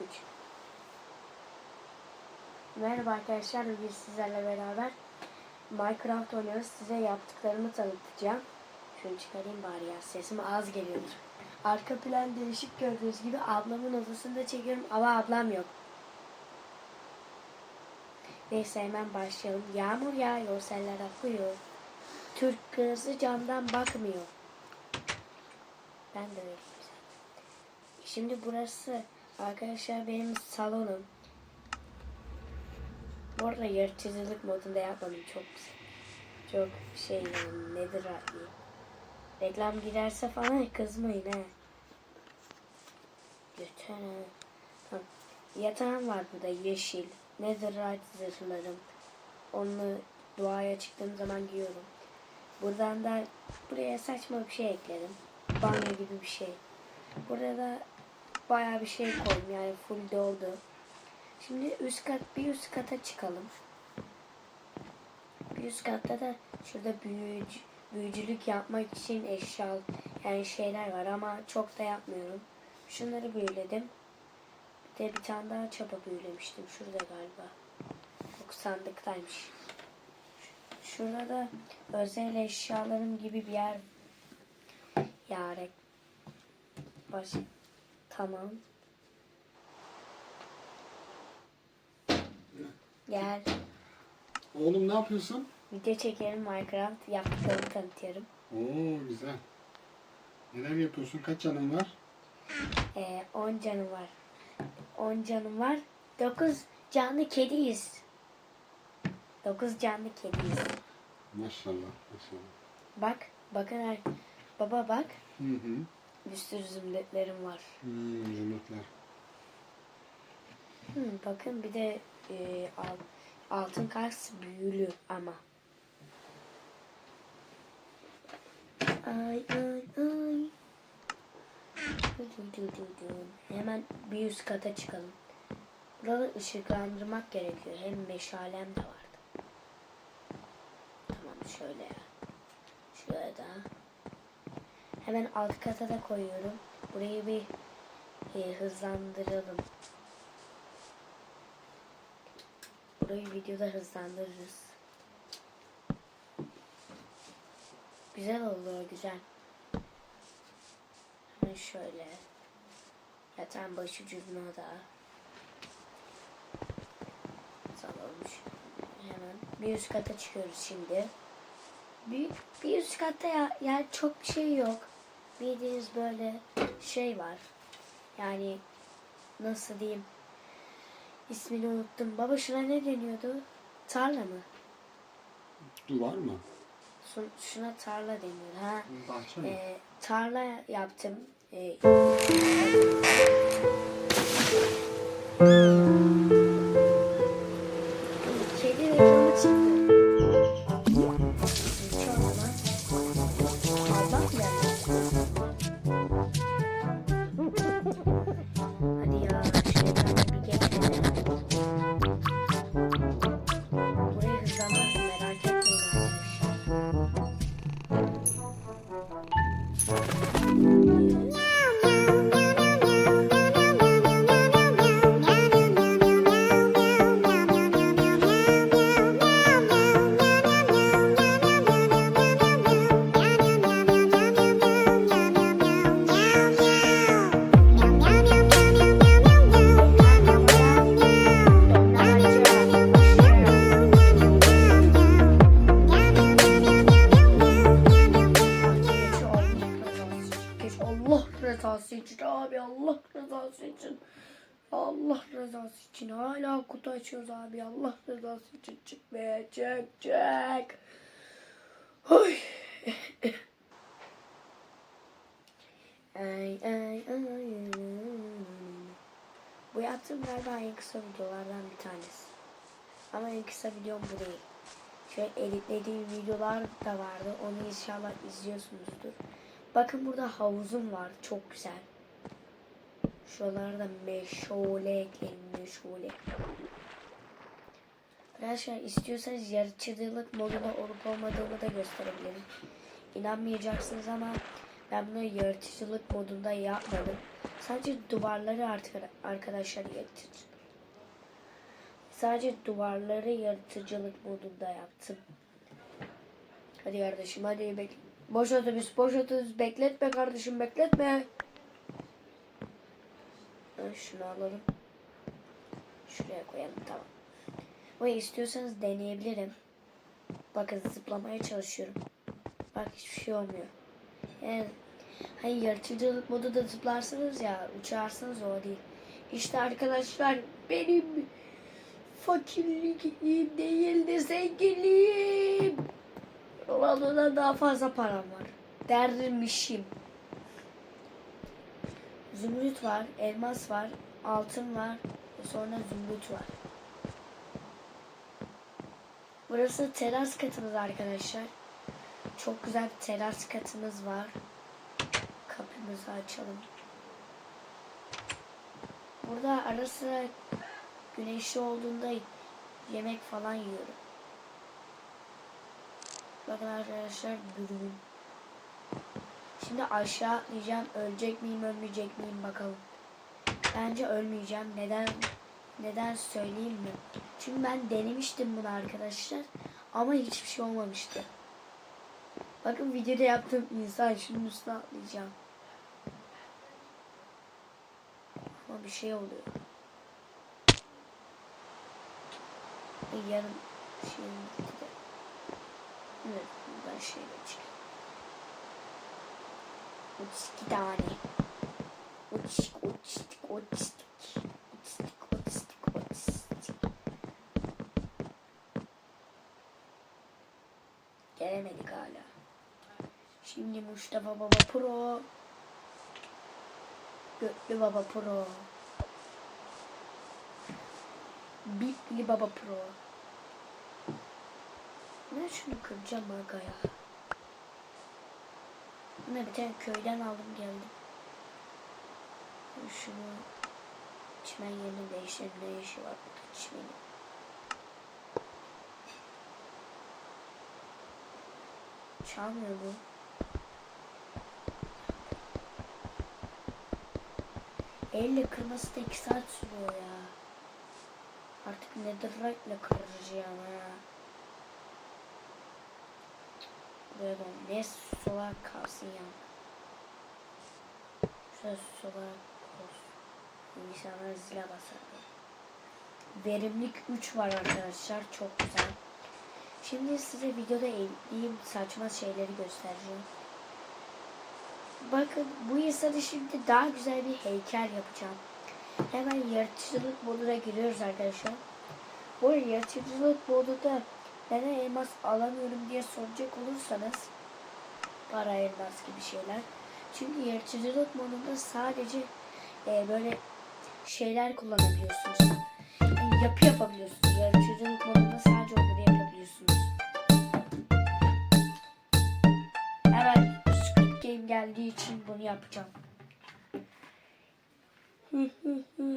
3 Merhaba arkadaşlar, bugün sizlerle beraber Minecraft oynuyoruz. Size yaptıklarımı tanıtacağım. Şunu çıkarayım bari ya, sesim az geliyordur. Arka plan değişik gördüğünüz gibi ablamın odasında çekiyorum ama ablam yok. Neyse hemen başlayalım. Yağmur yağıyor, seller akıyor. Türk kızı camdan bakmıyor. Ben de öyleyim. Şimdi burası arkadaşlar benim salonum. Bu arada yaratıcılık modunda yapmadım çok. Çok şey yani nedir abi. Reklam girerse falan kızmayın he. Lütfen. Tamam. Yatağım var burada yeşil. Netherite zırhlarım. Onu doğaya çıktığım zaman giyiyorum. Buradan da buraya saçma bir şey ekledim. Banyo gibi bir şey. Burada da bayağı bir şey koydum yani full doldu. Şimdi üst kat bir üst kata çıkalım. Bir üst katta da şurada büyücü, büyücülük yapmak için eşya yani şeyler var ama çok da yapmıyorum. Şunları büyüledim. Bir de bir tane daha çapa büyülemiştim. Şurada galiba. Yok sandıktaymış. Şurada da özel eşyalarım gibi bir yer. Yarek. Baş. Tamam. Gel. Oğlum ne yapıyorsun? Video çekelim Minecraft. Yaptıklarımı tanıtıyorum. Oo güzel. Neler yapıyorsun? Kaç canın var? Ee, 10 canım var. 10 canım var. 9 canlı kediyiz. 9 canlı kediyiz. Maşallah maşallah. Bak. Bakın Baba bak. Hı hı. Bir sürü zümrütlerim var. Hmm, zümrütler. Hı, bakın bir de e, al- altın kars büyülü ama. Ay ay ay. Hemen bir üst kata çıkalım. Buraları ışıklandırmak gerekiyor. Hem meşalem de vardı. Tamam şöyle ya. Şöyle da. Hemen alt kata da koyuyorum. Burayı bir e, hızlandıralım. Burayı videoda hızlandırırız. Güzel oldu o güzel. Hemen şöyle. Yatağın başucuna da. Salonmuş. Hemen bir üst kata çıkıyoruz şimdi. Bir, bir üst katta ya, yani çok şey yok. Bildiğiniz böyle şey var. Yani nasıl diyeyim İsmini unuttum. Baba şuna ne deniyordu? Tarla mı? Duvar mı? Şu- Şuna tarla deniyor. Ha. Bahçe mi? Ee, tarla yaptım. Ee, galiba en kısa videolardan bir tanesi. Ama en kısa videom bu değil. Şöyle editlediğim videolar da vardı. Onu inşallah izliyorsunuzdur. Bakın burada havuzum var. Çok güzel. Şuralarda meşale ekleyin. Meşale. Arkadaşlar istiyorsanız yaratıcılık modunda olup olmadığını da gösterebilirim. İnanmayacaksınız ama ben bunu yaratıcılık modunda yapmadım. Sadece duvarları artık arkadaşlar yaratıcı. Sadece duvarları yaratıcılık modunda yaptım. Hadi kardeşim hadi bek. Boş otobüs boş otobüs bekletme kardeşim bekletme. Şunu alalım. Şuraya koyalım tamam. Ve istiyorsanız deneyebilirim. Bakın zıplamaya çalışıyorum. Bak hiçbir şey olmuyor. Yani hani yaratıcılık modu da zıplarsınız ya uçarsınız o değil. İşte arkadaşlar benim fakirliğim değil de zenginliğim. Ronaldo'dan daha fazla param var. Dermişim. Zümrüt var, elmas var, altın var sonra zümrüt var. Burası teras katımız arkadaşlar. Çok güzel bir teras katımız var. Kapımızı açalım. Burada ara sıra güneşli olduğunda yemek falan yiyorum. Bakın arkadaşlar dürbün. Şimdi aşağı atlayacağım. Ölecek miyim ölmeyecek miyim bakalım. Bence ölmeyeceğim. Neden neden söyleyeyim mi? Çünkü ben denemiştim bunu arkadaşlar. Ama hiçbir şey olmamıştı. Bakın videoda yaptığım insan şunun üstüne atlayacağım. Ama bir şey oluyor. Ve yarım şeyim gitti de. Evet buradan şeyle çıkıyor. Otistik tane. Otistik, otistik, otistik. Otistik, otistik, otistik. Gelemedik hala. Şimdi Mustafa Baba Pro. Götlü Baba Pro. Bipli Baba Pro. Ben şunu kıracağım aga ya. Bunu bir tane köyden aldım geldim. Şunu çimen yerini değiştirelim. Ne işi var burada çimenin? Çalmıyor bu. Elle kırması da 2 saat sürüyor ya. Artık netherite'le kıracağım ha. Da ne solar kalsın ya. Şurada solar olsun. İnsanlar zile basar. Verimlilik 3 var arkadaşlar. Çok güzel. Şimdi size videoda eklediğim saçma şeyleri göstereceğim. Bakın bu insanı şimdi daha güzel bir heykel yapacağım. Hemen yaratıcılık moduna giriyoruz arkadaşlar. Bu yaratıcılık modunda neden elmas alamıyorum diye soracak olursanız para elmas gibi şeyler. Çünkü yaratıcılık modunda sadece e, böyle şeyler kullanabiliyorsunuz. Yani yapı yapabiliyorsunuz. Yaratıcılık modunda Game geldiği için bunu yapacağım.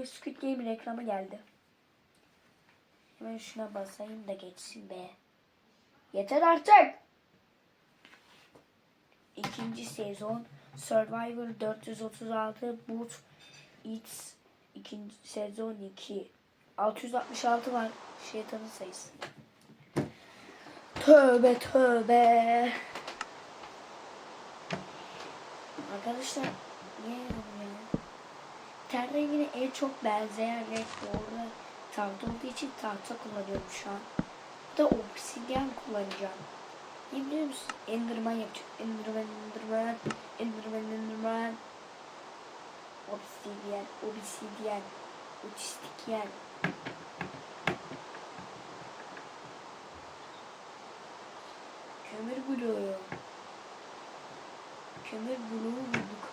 Squid Game reklamı geldi. Hemen şuna basayım da geçsin be. Yeter artık. İkinci sezon Survivor 436 Boot Eats ikinci sezon 2 666 var şeytanın sayısı. Tövbe tövbe. Arkadaşlar yorum ya? Ten rengine en çok benzeyen renk doğru tahta olduğu için tahta kullanıyorum şu an. Bir de obsidyen kullanacağım. Ne biliyor musun? Enderman yapacağım. Enderman, Enderman, Enderman, Enderman. Obsidyen, obsidyen, otistikyen. Kömür bloğu. Kömür bloğu bulduk.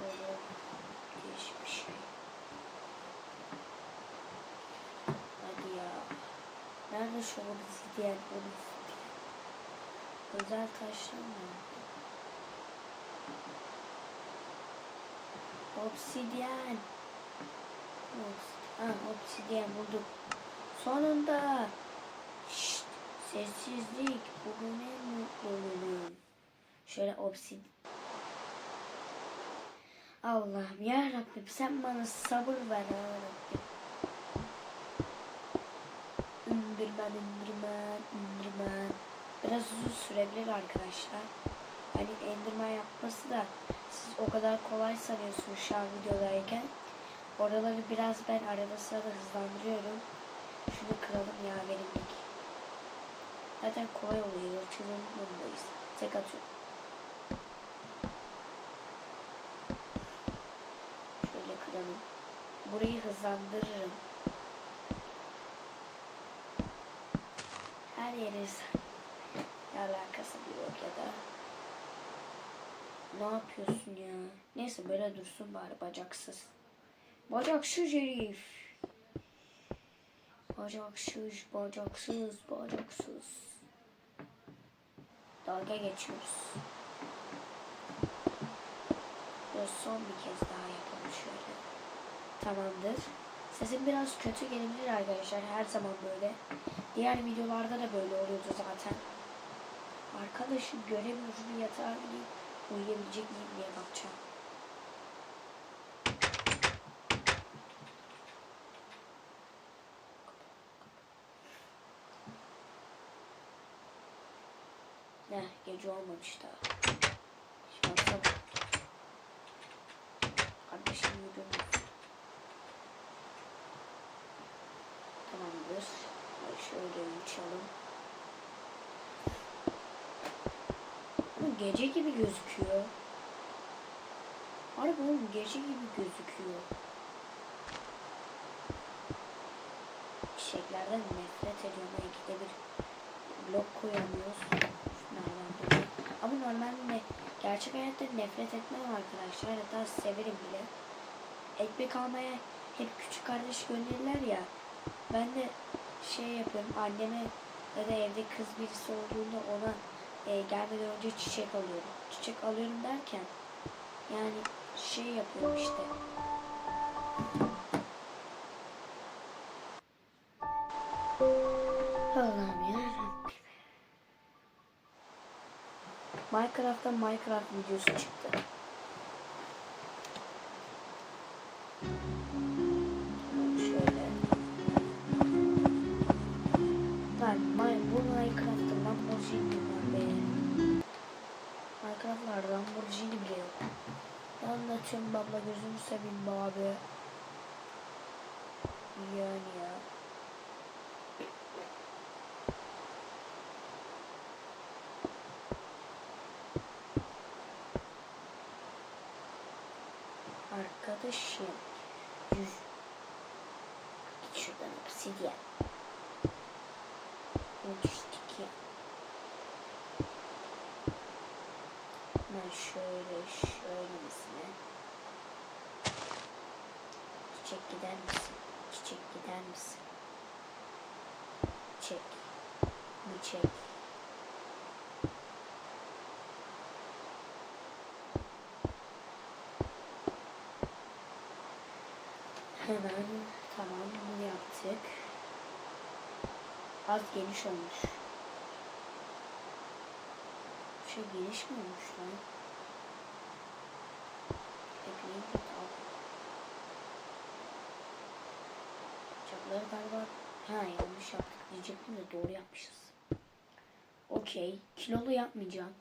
Böyle değişik bir şey. Hadi ya. Nerede şu obsidyen? Obsidyen. Özel taşlar mı? Obsidyen. Ha, obsidiyen bulduk. Sonunda. Şşt, sessizlik. Bugün en mutlu günüm. Şöyle obsid. Allah'ım ya Rabbim sen bana sabır ver ya Rabbim. İndirmen, indirmen, indirmen. Biraz uzun sürebilir arkadaşlar. Hani endirmen yapması da siz o kadar kolay sanıyorsunuz şu an videodayken. Oraları biraz ben arada sırada hızlandırıyorum. Şunu kıralım ya verimlilik. Zaten kolay oluyor. Yırtılın bundayız. Tek atıyorum. Şöyle kıralım. Burayı hızlandırırım. Her yeri alakası bir yok ya da. Ne yapıyorsun ya? Neyse böyle dursun bari bacaksız. Bacaksız herif. Bacaksız, bacaksız, bacaksız. Dalga geçiyoruz. Böyle son bir kez daha yapalım şöyle. Tamamdır. Sesim biraz kötü gelebilir arkadaşlar. Her zaman böyle. Diğer videolarda da böyle oluyordu zaten. Arkadaşım göremiyorum yatağa gideyim. Uyuyabilecek miyim diye bakacağım. Ne gece olmamış daha. Şansa bak. Kardeşim mu? Tamamdır. Şöyle uçalım. Gece gibi gözüküyor. Harbi oğlum gece gibi gözüküyor. Çiçeklerden nefret ediyorum. İkide bir blok koyamıyoruz. Ama normalde gerçek hayatta nefret etmem arkadaşlar. Hatta severim bile. Ekmek almaya hep küçük kardeş gönderirler ya. Ben de şey yapıyorum anneme ya da evde kız birisi olduğunda ona e, gelmeden önce çiçek alıyorum. Çiçek alıyorum derken yani şey yapıyorum işte. Allah'ım ya Minecraft'ta Minecraft videosu çıktı. Anlatıyorum abla gözünü seveyim abi. Yani ya. Arkadaşım. Yüz. Git şuradan obsidyen. Düştük ya. Ben şöyle şöyle misine. Çiçek gider misin? Çiçek gider misin? Çek. Bu çek. Hemen tamam bunu yaptık. Az geniş olmuş. Şey geniş mi olmuş lan? Ekleyeyim de tamam. Bacakları galiba ha yanlış yaptık diyecektim de doğru yapmışız. Okey. Kilolu yapmayacağım.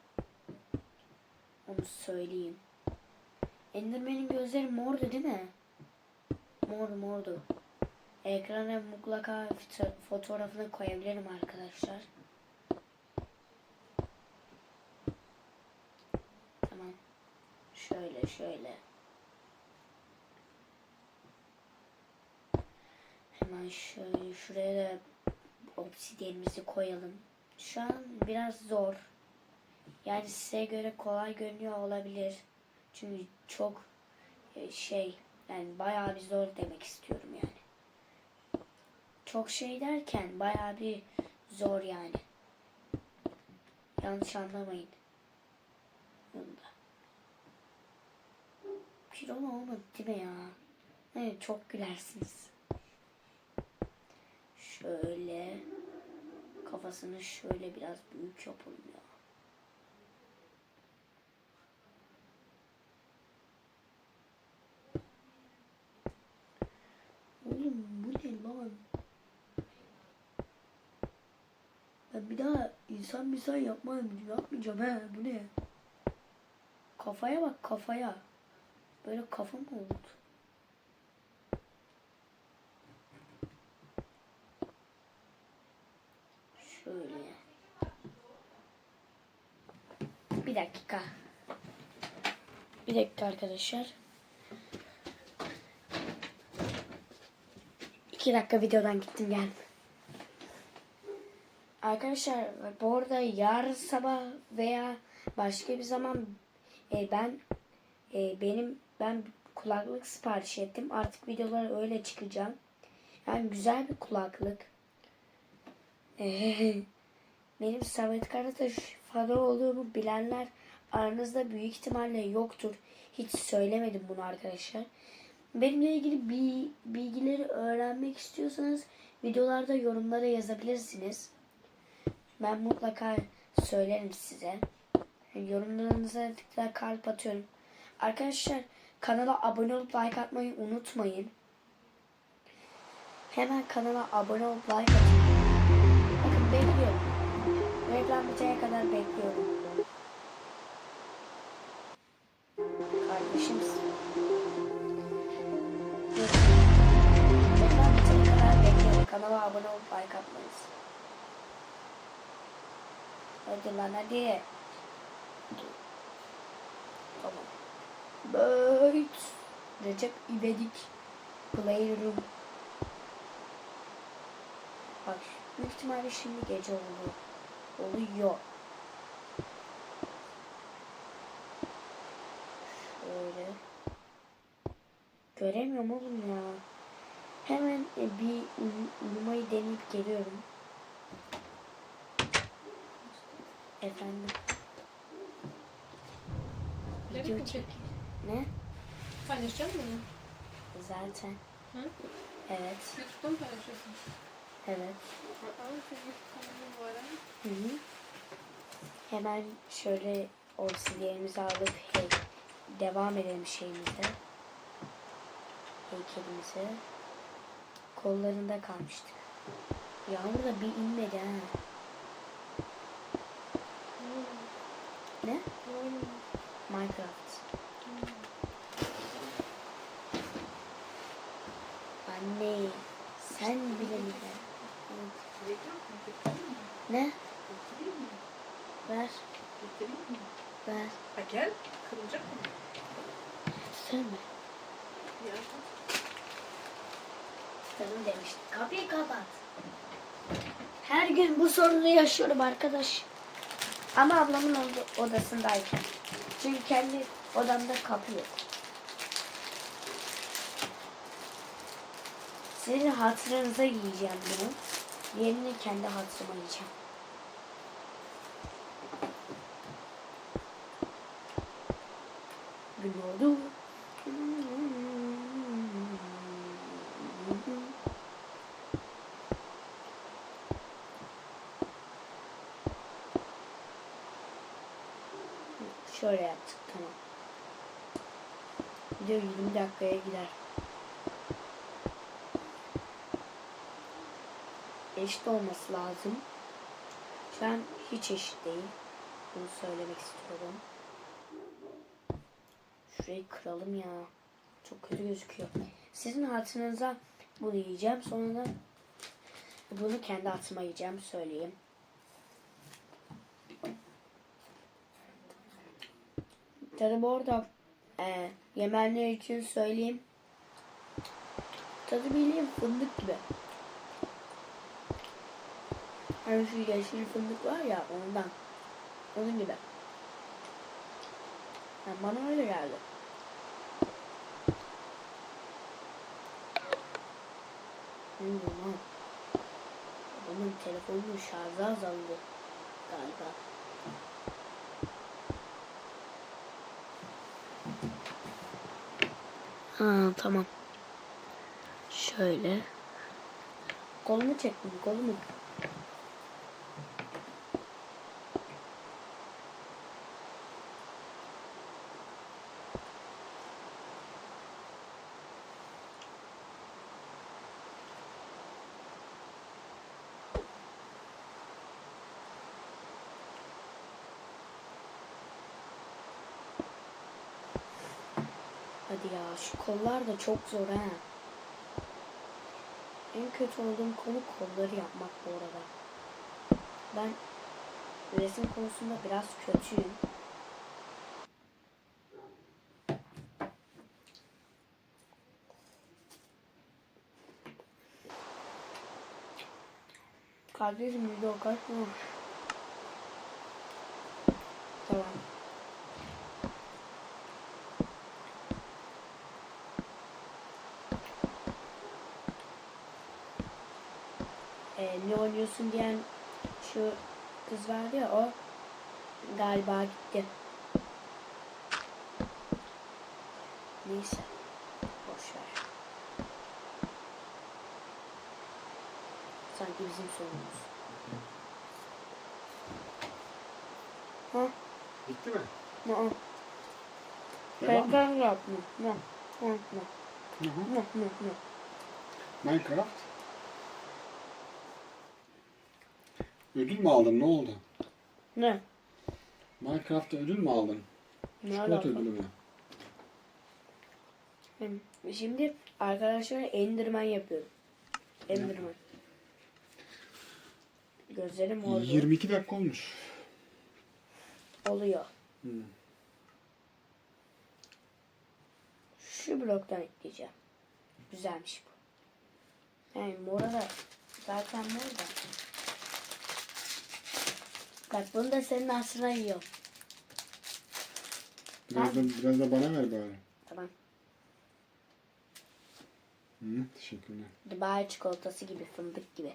Onu söyleyeyim. Enderman'in gözleri mordu değil mi? Mor mordu. Ekrana mutlaka foto- fotoğrafını koyabilirim arkadaşlar. Tamam. Şöyle şöyle. Hemen şöyle şuraya da obsidyenimizi koyalım. Şu an biraz zor. Yani size göre kolay görünüyor olabilir. Çünkü çok e, şey yani bayağı bir zor demek istiyorum yani. Çok şey derken bayağı bir zor yani. Yanlış anlamayın. Bunda. Pirona olmadı değil mi ya? Evet çok gülersiniz. Şöyle kafasını şöyle biraz büyük yapalım ya. Oğlum bu ne lan? Ben bir daha insan insan yapmayayım, yapmayacağım he bu ne? Kafaya bak kafaya. Böyle kafa mı oldu? Şöyle. Bir dakika. Bir dakika arkadaşlar. İki dakika videodan gittim geldim. Arkadaşlar bu arada yarın sabah veya başka bir zaman e, ben e, benim ben kulaklık sipariş ettim. Artık videolar öyle çıkacağım. Yani güzel bir kulaklık. Benim Samet Karataş fanı olduğumu bilenler aranızda büyük ihtimalle yoktur. Hiç söylemedim bunu arkadaşlar. Benimle ilgili bi- bilgileri öğrenmek istiyorsanız videolarda yorumlara yazabilirsiniz. Ben mutlaka söylerim size. Yorumlarınıza tıkla kalp atıyorum. Arkadaşlar kanala abone olup like atmayı unutmayın. Hemen kanala abone olup like atın. Bakın bekliyorum. Reklam bitene kadar bekliyorum. Bekliyorum. Kanala abone olup like atmayız. Hadi lan hadi. Tamam. Böyle Recep İvedik Playroom. Bak büyük ihtimalle şimdi gece oluyor. Oluyor. Şöyle. Göremiyorum oğlum ya. Hemen e, bir uyu- uyumayı deneyip geliyorum. Efendim. Video çek. Ne? Paylaşacak mısın? Zaten. Hı? Evet. YouTube'da mı paylaşıyorsun? Evet. Hı hı. Hemen şöyle obsidyenimizi alıp hey, devam edelim şeyimize. Heykelimize. Kollarında kalmıştık. Yağmur da bir inmedi ha. Ne? Minecraft. Anne sen bile mi? Ne? Ver. Ver. Ha gel. Kırılacak mı? Mi? Ya. Canım. Kapıyı kapat. Her gün bu sorunu yaşıyorum arkadaş. Ama ablamın oda- odasındayken. Çünkü kendi odamda kapı yok. Sizin hatırınıza yiyeceğim bunu. Yerini kendi hatırıma yiyeceğim. Gün oldu. Şöyle yaptık tamam. Video 20 dakikaya gider. Eşit olması lazım. Şu an hiç eşit değil. Bunu söylemek istiyorum. Şurayı kıralım ya. Çok kötü gözüküyor. Sizin hatırınıza bunu yiyeceğim. Sonra da bunu kendi hatıma yiyeceğim söyleyeyim. Tadı bu arada e, yemenler için söyleyeyim. Tadı bileyim fındık gibi. Hani şu yeşil fındık var ya ondan. Onun gibi. Yani bana öyle geldi. Ne diyorum lan? Adamın telefonunun şarjı azaldı galiba. Ha tamam. Şöyle. Kolumu çektim kolumu. Hadi ya şu kollar da çok zor ha. En kötü olduğum konu kolları yapmak bu arada. Ben resim konusunda biraz kötüyüm. Kardeşim video kaç? Tamam. e, ne oynuyorsun diyen şu kız vardı ya o galiba gitti. Neyse. Boş ver. Sanki bizim sorunumuz. Ha? Bitti mi? Ne? Tekrar yapma. Ne? Ne? Ne? Ne? Ne? Ne? Minecraft. Ödül mü aldın? Ne oldu? Ne? Minecraft'ta ödül mü aldın? Ne Çikolata alaka? ödülü mü? Hı. Şimdi arkadaşlar Enderman yapıyorum. Enderman. Gözlerim orada 22 dakika olmuş. oluyor. Hı. Şu bloktan ekleyeceğim. Güzelmiş bu. Yani mora da zaten mor da. Bak bunu da senin aslına yiyorum. Biraz da, biraz da bana ver bari. Tamam. Hı, teşekkürler. Dubai çikolatası gibi fındık gibi.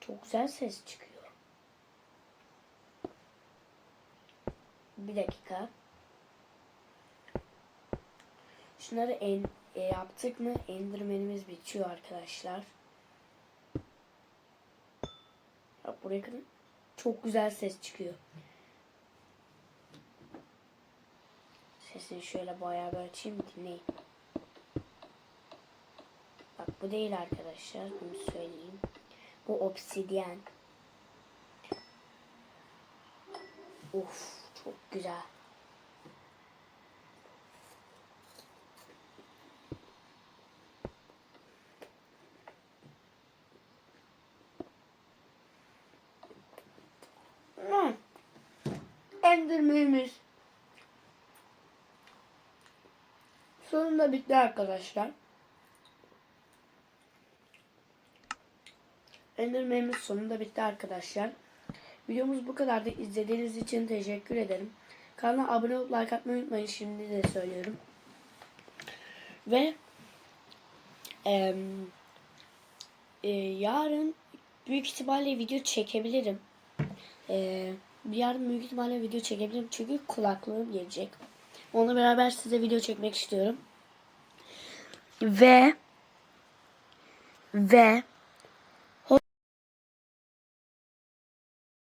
Çok güzel ses çıkıyor. Bir dakika. Şunları en, e, yaptık mı endirmenimiz bitiyor arkadaşlar. Bak buraya kadar çok güzel ses çıkıyor. Sesini şöyle bayağı bir açayım dinleyin. Bak bu değil arkadaşlar bunu söyleyeyim. Bu obsidyen. Of çok güzel. Hmm. Enderman'imiz sonunda bitti arkadaşlar. Enderman'imiz sonunda bitti arkadaşlar. Videomuz bu kadardı. İzlediğiniz için teşekkür ederim. Kanala abone olup like atmayı unutmayın. Şimdi de söylüyorum. Ve em, e, yarın büyük ihtimalle video çekebilirim. E, yarın büyük ihtimalle video çekebilirim. Çünkü kulaklığım gelecek. Onunla beraber size video çekmek istiyorum. Ve ve